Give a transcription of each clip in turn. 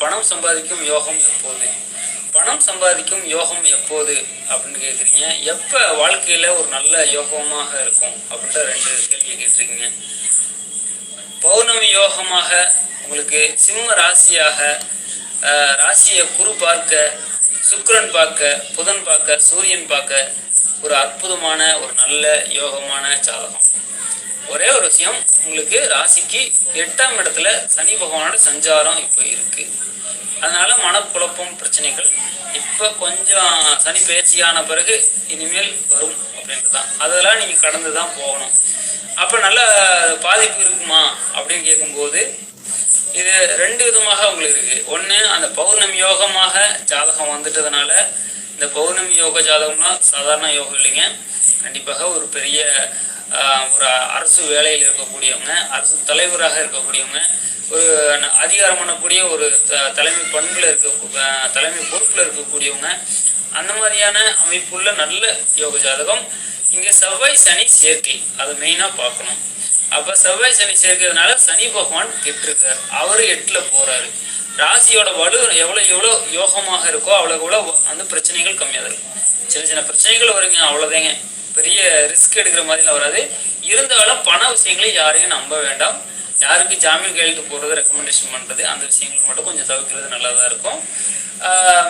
பணம் சம்பாதிக்கும் யோகம் எப்போது? பணம் சம்பாதிக்கும் யோகம் எப்போது அப்படின்னு கேட்குறீங்க எப்போ வாழ்க்கையில் ஒரு நல்ல யோகமாக இருக்கும் அப்படின்ற ரெண்டு கேள்வி கேட்டிருக்கீங்க. பௌர்ணமி யோகமாக உங்களுக்கு சிம்ம ராசியாக ராசியை குரு பார்க்க சுக்கரன் பார்க்க புதன் பார்க்க சூரியன் பார்க்க ஒரு அற்புதமான ஒரு நல்ல யோகமான ஜாதகம். ஒரே ஒரு விஷயம் உங்களுக்கு ராசிக்கு எட்டாம் இடத்துல சனி பகவானோட சஞ்சாரம் இப்போ இருக்கு. அதனால மனக்குழப்பம் பிரச்சனைகள் இப்போ கொஞ்சம் சனி பயிற்சியான பிறகு இனிமேல் வரும் அப்படின்ட்டு தான் அதெல்லாம் நீங்கள் கடந்து தான் போகணும். அப்போ நல்ல பாதிப்பு இருக்குமா அப்படின்னு கேட்கும்போது இது ரெண்டு விதமாக உங்களுக்கு இருக்கு. ஒன்று அந்த பௌர்ணமி யோகமாக ஜாதகம் வந்துட்டதுனால இந்த பௌர்ணமி யோக ஜாதகம்லாம் சாதாரண யோகம் இல்லைங்க. கண்டிப்பாக ஒரு பெரிய ஒரு அரசு வேலையில் இருக்கக்கூடியவங்க அரசு தலைவராக இருக்கக்கூடியவங்க ஒரு அதிகாரம் பண்ணக்கூடிய ஒரு த- தலைமை பண்பில் இருக்க தலைமை பொறுப்பில் இருக்கக்கூடியவங்க அந்த மாதிரியான அமைப்புள்ள நல்ல யோக ஜாதகம் இங்கே செவ்வாய் சனி சேர்க்கை அதை மெயினாக பார்க்கணும். அப்போ செவ்வாய் சனி சேர்க்கிறதுனால சனி பகவான் கெட்டிருக்கார். அவர் எட்டில் போறாரு. ராசியோட வலு எவ்வளோ எவ்வளோ யோகமாக இருக்கோ அவ்வளோ எவ்வளோ அந்த பிரச்சனைகள் கம்மியாக இருக்கும். சின்ன சின்ன பிரச்சனைகள் வருங்க அவ்வளோதாங்க பெரிய ரிஸ்க் எடுக்கிற மாதிரிலாம் வராது. இருந்தாலும் பண விஷயங்களை யாரையும் நம்ப வேண்டாம். யாருக்கு ஜாமீன் கையெழுத்து போடுறது ரெக்கமெண்டேஷன் பண்ணுறது அந்த விஷயங்கள் மட்டும் கொஞ்சம் தவிர்க்கிறது நல்லா தான் இருக்கும்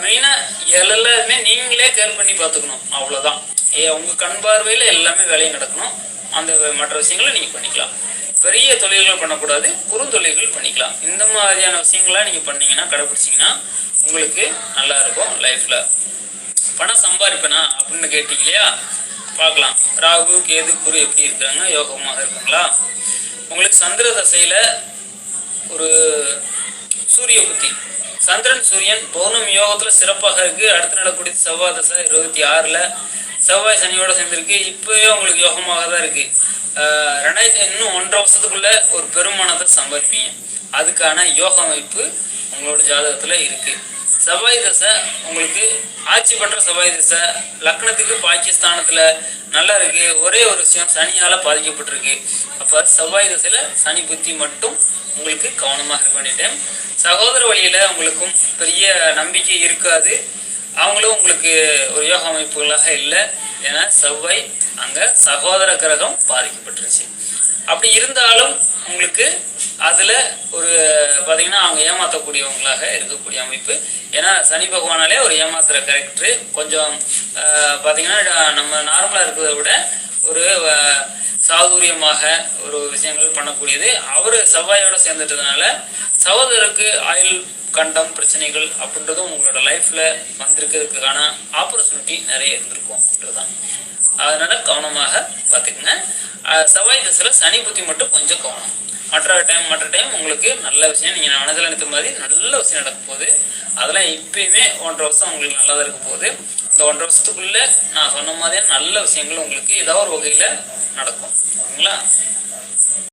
மெயினாக எல்லாருமே நீங்களே கேர் பண்ணி பார்த்துக்கணும். அவ்வளோதான் ஏ உங்கள் கண் பார்வையில் எல்லாமே வேலையும் நடக்கணும். அந்த மற்ற விஷயங்களை நீங்கள் பண்ணிக்கலாம். பெரிய தொழில்கள் பண்ணக்கூடாது குறுந்தொழில்கள் பண்ணிக்கலாம். இந்த மாதிரியான விஷயங்கள்லாம் நீங்கள் பண்ணீங்கன்னா கடைப்பிடிச்சிங்கன்னா உங்களுக்கு நல்லா இருக்கும் லைஃப்பில் பணம் சம்பாதிப்பேனா அப்படின்னு கேட்டீங்க இல்லையா? பார்க்கலாம். ராகு கேது குரு எப்படி இருக்கிறாங்க யோகமாக இருக்குங்களா? உங்களுக்கு சந்திர தசையில் ஒரு சூரிய புத்தி சந்திரன் சூரியன் பௌர்ணமி யோகத்தில் சிறப்பாக இருக்கு. அடுத்த நடக்கூடிய செவ்வாய் தசை இருபத்தி ஆறில். செவ்வாய் சனியோட சேர்ந்துருக்கு. இப்பவே உங்களுக்கு யோகமாக தான் இருக்கு ரெண்டாயிரத்தி இன்னும் ஒன்றரை வருஷத்துக்குள்ள ஒரு பெருமானத்தை சம்பாதிப்பீங்க அதுக்கான யோக அமைப்பு உங்களோட ஜாதகத்தில் இருக்கு. செவ்வாய் தசை உங்களுக்கு ஆட்சி பெற்ற செவ்வாய் தசை லக்னத்துக்கு பாகிஸ்தானத்தில் நல்லா இருக்கு. ஒரே ஒரு விஷயம் சனியால் பாதிக்கப்பட்டிருக்கு. அப்போ செவ்வாய் தசையில் சனி புத்தி மட்டும் உங்களுக்கு கவனமாக இருக்க வேண்டிய டைம் சகோதர வழியில் உங்களுக்கும் பெரிய நம்பிக்கை இருக்காது. அவங்களும் உங்களுக்கு ஒரு யோக அமைப்புகளாக இல்லை. ஏன்னா செவ்வாய் அங்கே சகோதர கிரகம் பாதிக்கப்பட்டுருச்சு. அப்படி இருந்தாலும் உங்களுக்கு அதில் ஒரு பார்த்தீங்கன்னா அவங்க ஏமாற்றக்கூடியவங்களாக இருக்கக்கூடிய அமைப்பு. ஏன்னா சனி பகவானாலே ஒரு ஏமாத்துகிற கேரக்டரு கொஞ்சம் ஆஹ், பார்த்தீங்கன்னா நம்ம நார்மலாக இருக்கிறத விட ஒரு சாதுரியமாக ஒரு விஷயங்கள் பண்ணக்கூடியது. அவர் செவ்வாயோட சேர்ந்துட்டதுனால சகோதரருக்கு ஆயுள் கண்டம் பிரச்சனைகள் அப்படின்றதும் உங்களோட லைஃப்பில் வந்திருக்கிறதுக்கான ஆப்பர்ச்சுனிட்டி நிறைய இருந்திருக்கும் அப்படின்றதான் அதனால கவனமாக பார்த்துக்குங்க. செவ்வாய் திசையில் சனி புத்தி மட்டும் கொஞ்சம் கவனம். மற்ற டைம் மற்ற டைம் உங்களுக்கு நல்ல விஷயம். நீங்கள் மனதில் நினைத்த மாதிரி நல்ல விஷயம் நடக்க போகுது. அதெல்லாம் இப்பயுமே ஒன்றரை வருஷம் உங்களுக்கு நல்லதாக இருக்க போகுது. இந்த ஒன்றரை வருஷத்துக்குள்ளே நான் சொன்ன மாதிரியான நல்ல விஷயங்கள் உங்களுக்கு ஏதாவது ஒரு வகையில் நடக்கும். ஓகேங்களா